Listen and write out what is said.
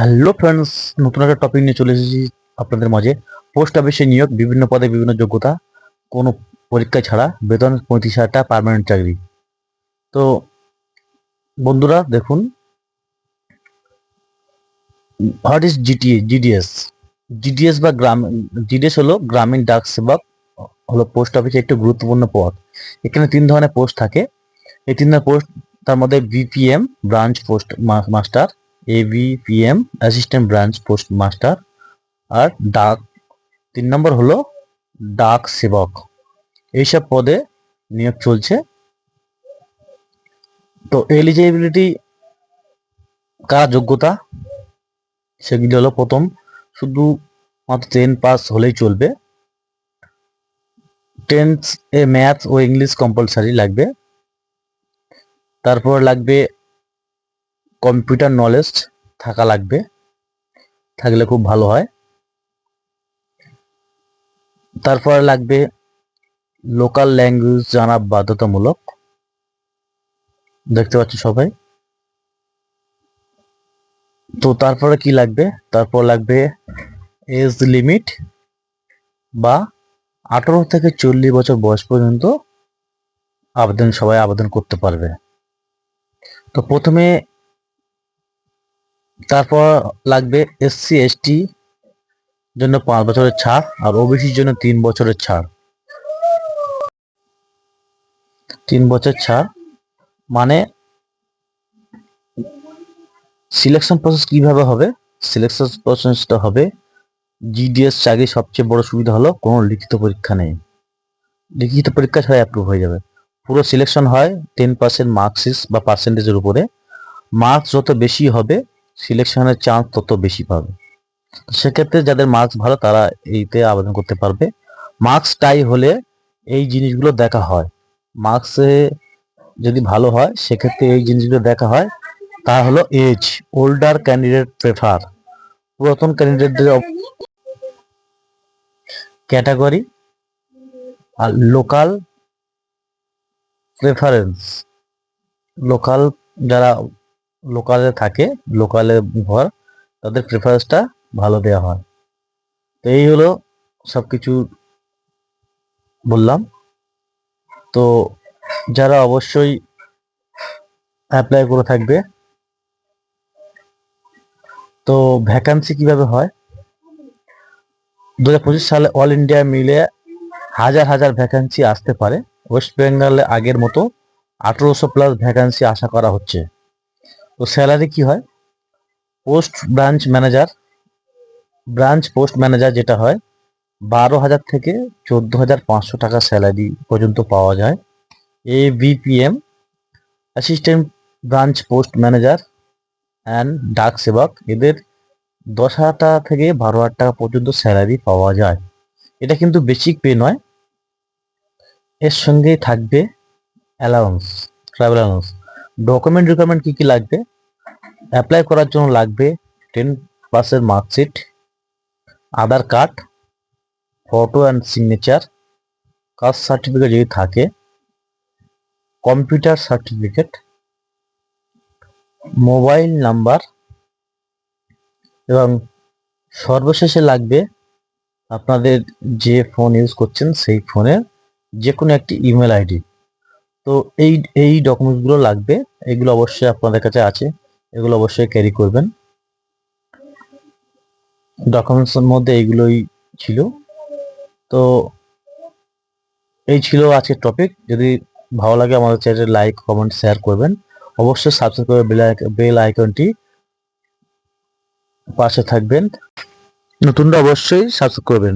Hello friends নতুন একটা topic নিয়ে চলে এসেছি আপনাদের মাঝে। পোস্ট অফিসে নিয়োগ, বিভিন্ন পদে বিভিন্ন যোগ্যতা, কোনো পরীক্ষা ছাড়া বেতন, পঁয়ত্রিশ হাজার পার্মানেন্ট চাকরি। তো বন্ধুরা, দেখুন what is GTA GDS GDS বা গ্রাম জিডিএস হলো গ্রামীণ ডাক সেবক, হলো পোস্ট অফিসে একটি গুরুত্বপূর্ণ পদ। এখানে তিন ধরনের পোস্ট থাকে। এই তিন ধরনের পোস্ট তার মধ্যে BPM branch postmaster ABPM assistant branch postmaster আর ডাক, তিন নম্বর হলো ডাক সেবক। এইসব পদে নিয়োগ চলছে। তো এলিজিবিলিটি কার যোগ্যতা, সেগুলি হলো প্রথম। শুধু মাত্র টেন পাস হলেই চলবে। টেন্থ এ ম্যাথ ও ইংলিশ কম্পালসারি লাগবে। তারপর লাগবে কম্পিউটার নলেজ থাকা লাগবে। থাকলে খুব ভালো হয়। তারপর লাগবে লোকাল ল্যাঙ্গুয়েজ জানা বাধ্যতামূলক। দেখতে পাচ্ছি সবাই? তো তারপরে কি লাগবে? তারপর লাগবে এজ লিমিট বা আঠারো থেকে চল্লিশ বছর বয়স পর্যন্ত আবেদন সবাই আবেদন করতে পারবে। তো প্রথমে তারপর লাগবে এসসি এসটি জন্য পাঁচ বছরের ছাড় আর ওবিসির জন্য তিন বছরের ছাড়। তিন বছর ছাড় মানে সিলেকশন প্রসেস কীভাবে হবে? সিলেকশন প্রসেসটা হবে জিডিএস চাকরির সবচেয়ে বড় সুবিধা হলো কোনো লিখিত পরীক্ষা নেই। লিখিত পরীক্ষা ছাড়া অ্যাপ্রুভ হয়ে যাবে। পুরো সিলেকশন হয় টেন পার্সেন্ট মার্কসিস বা পার্সেন্টেজের উপরে। মার্কস যত বেশি হবে সিলেকশনের চান্স তত বেশি পাবে। সেক্ষেত্রে যাদের মার্কস ভালো, তারা এইতে আবেদন করতে পারবে। মার্কস টাই হলে এই জিনিসগুলো দেখা হয়। মার্কসে যদি ভালো হয়, সেক্ষেত্রে এই জিনিসগুলো দেখা হয়। তা হলো এজ ওল্ডার ক্যান্ডিডেট প্রেফার পুরাতন ক্যান্ডিডেটদের ক্যাটাগরি আর লোকাল প্রেফারেন্স লোকাল যারা লোকালে থাকে লোকালে ঘর, তাদের প্রেফারেন্সটা ভালো দেওয়া হয়। তো এই হলো সব কিছু বললাম। তো যারা অবশ্যই অ্যাপ্লাই করে থাকবে। তো ভ্যাকান্সি কীভাবে হয়? দু হাজার পঁচিশ সালে অল ইন্ডিয়া মিলে হাজার হাজার ভ্যাকান্সি আসতে পারে। ওয়েস্ট বেঙ্গলে আগের মতো আঠেরোশো প্লাস ভ্যাকান্সি আশা করা হচ্ছে। তো স্যালারি কি হয়? Post branch manager branch post manager যেটা হয়, বারো হাজার থেকে চোদ্দ হাজার পাঁচশো টাকা স্যালারি পর্যন্ত পাওয়া যায়। এ BPM assistant branch post manager and ডাক সেবক, এদের দশ হাজার টাকা থেকে বারো হাজার টাকা পর্যন্ত স্যালারি পাওয়া যায়। এটা কিন্তু বেসিক পে নয়। এর সঙ্গে থাকবে allowance travel allowance document requirement কী কী লাগবে? অ্যাপ্লাই করার জন্য লাগবে টেন পাসের marksheet Aadhaar card photo and signature caste certificate যদি থাকে কম্পিউটার সার্টিফিকেট মোবাইল নাম্বার এবং সর্বশেষে লাগবে আপনাদের যে ফোন ইউজ করছেন সেই ফোনের যে কোনো একটি ইমেল আইডি তো এই এই ডকুমেন্টসগুলো লাগবে, এগুলো অবশ্যই আপনাদের কাছে আছে। এগুলো অবশ্যই ক্যারি করবেন। ডকুমেন্টসের মধ্যে এইগুলোই ছিল। তো এই ছিল আজকের টপিক যদি ভালো লাগে আমাদের চ্যানেলে লাইক কমেন্ট শেয়ার করবেন। অবশ্যই সাবস্ক্রাইব করে বেল বেল আইকনটি পাশে থাকবেন। নতুনটা অবশ্যই সাবস্ক্রাইব করবেন।